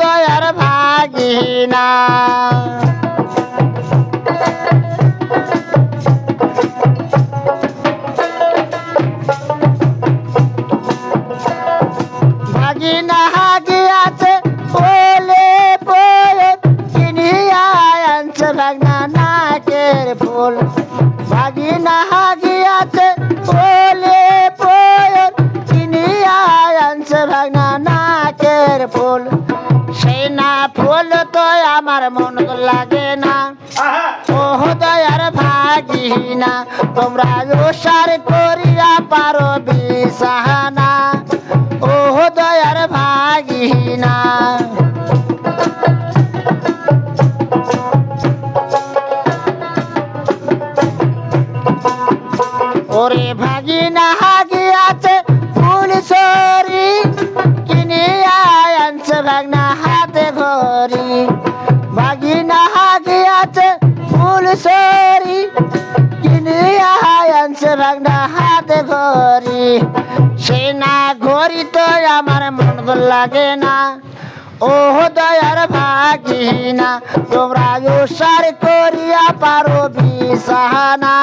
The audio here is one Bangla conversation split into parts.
দয়ার ভাগিনা। ভাগিনা হাগিয়াছে বলে ভাগনা হাগিয়াছে আমার মন লাগে না। ও দয়ার ভাগিনা তোমরা ওসার করিয়া পারো বিসাহানা ও দয়ার ভাগিনা। ওরে ভাগিনা সরি কিনিয়া আনছে ভাগনা হাতে ঘড়ি। সে না ঘড়ি তো আমার মন লাগে না। ও দয়ার ভাগিনা, তোমরা উসার করিয়া পারো বিসাহানা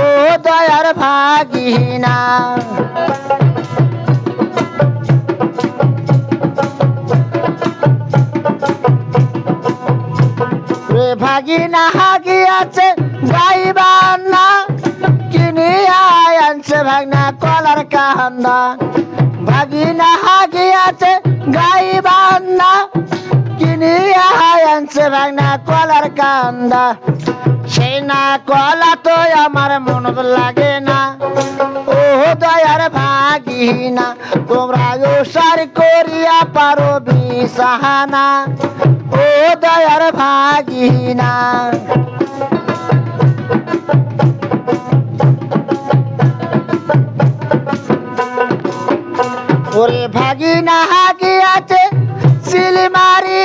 ও দয়ার ভাগিনা। ভাগিনা হাগিয়াছে গাইবার না। কিনিয়া আনছে ভাগনা কলার কান্দা। ভাগিনা হাগিয়াছে, গাইবার না। কিনিয়া আনছে ভাগনা কলার কান্দা। সেই না কলা তো আমার মন লাগে না। দয়ার ভাগিনা, তোমরা ওসার করিয়া পারো বিসাহানা ও দয়ার ভাগিনা। ওরে ভাগিনা হাগিয়াছে সিলিমারি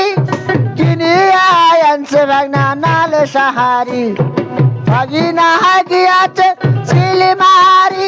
কিনিয়া আনছে ভাগনা নালে সাহারি। ভাগিনা হাগিয়াছে সিলিমারি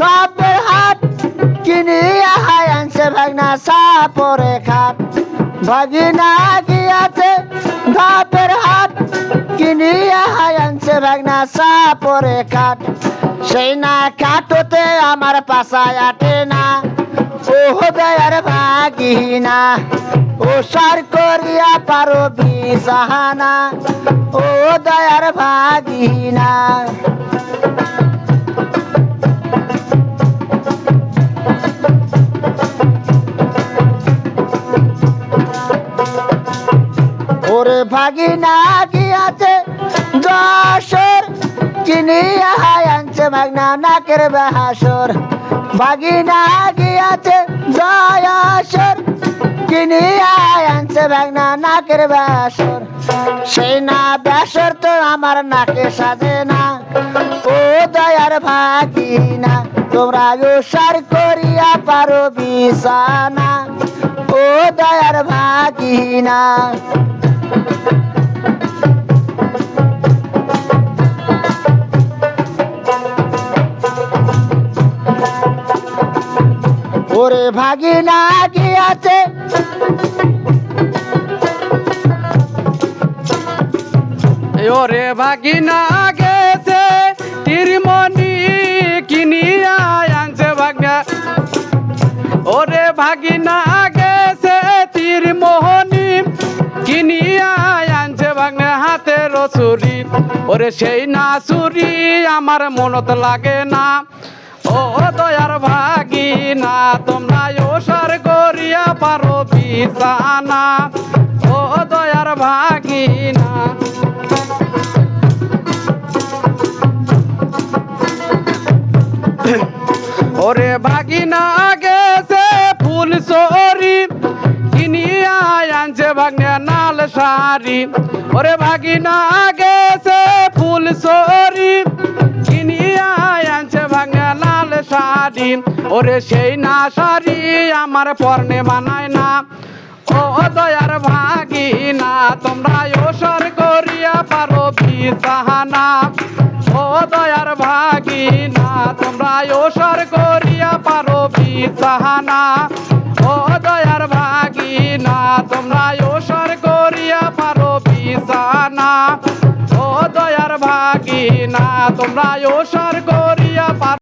বাপের হাত কিনিয়া হাই আনছে ভাগনা সাপরে খাট। ভাগিনা হাগিয়াছে বাপের হাত কিনিয়া হাই আনছে ভাগনা সাপরে খাট। সেই না কাটোতে আমার পাশায় আটে না। ও দয়ার ভাগিনা ও সার করিয়া পারো বিসাহানা ও দয়ার ভাগিনা। ভাগিনা গিয়াছে যশোর। কিনিয়া আনছে ভাগনা নাকের বাহাসর। ভাগিনা গিয়াছে জয়াসর কিনিয়া আনছে ভাগনা নাকের বাসর সেই না বাসর তো আমার নাকে সাজে না। ও দয়ার ভাগিনা, তোমরা উসার করিয়া পারো বিছানা। ও দয়ার ভাগিনা। ওরে ভাগিনা গিয়াছে ওরে ভাগিনা গেছে তিরমণি কিনিয়া আনছে ভাগনা। ওরে ভাগিনা গেছে তিরমোহনি কিনিয়া আনছে ভাগনা হাতে রসুরি ওরে সেই না চুরি, আমার মনত লাগে না। ও দয়ার ভাগিনা, তোমরা ওসার করিয়া পারো বিছানা ও দয়ার ভাগিনা। ওরে ভাগিনা গেছে ফুল সরি, কিনিয়া আনছে ভাগ্নে নাল শাড়ি। ওরে ভাগিনা গেছে ফুল সরি শাড়ি ওরে সেই না সারি আমার পর্ণে মানায় না। ও দয়ার ভাগিনা তোমরা ওসর করিয়া পারো বিছানা ও দয়ার ভাগিনা তোমরা ওসর করিয়া পারো বিছানা ও দয়ার ভাগিনা তোমরা ওসর করিয়া পারো বিছানা ও দয়ার ভাগিনা তোমরা ওসর করি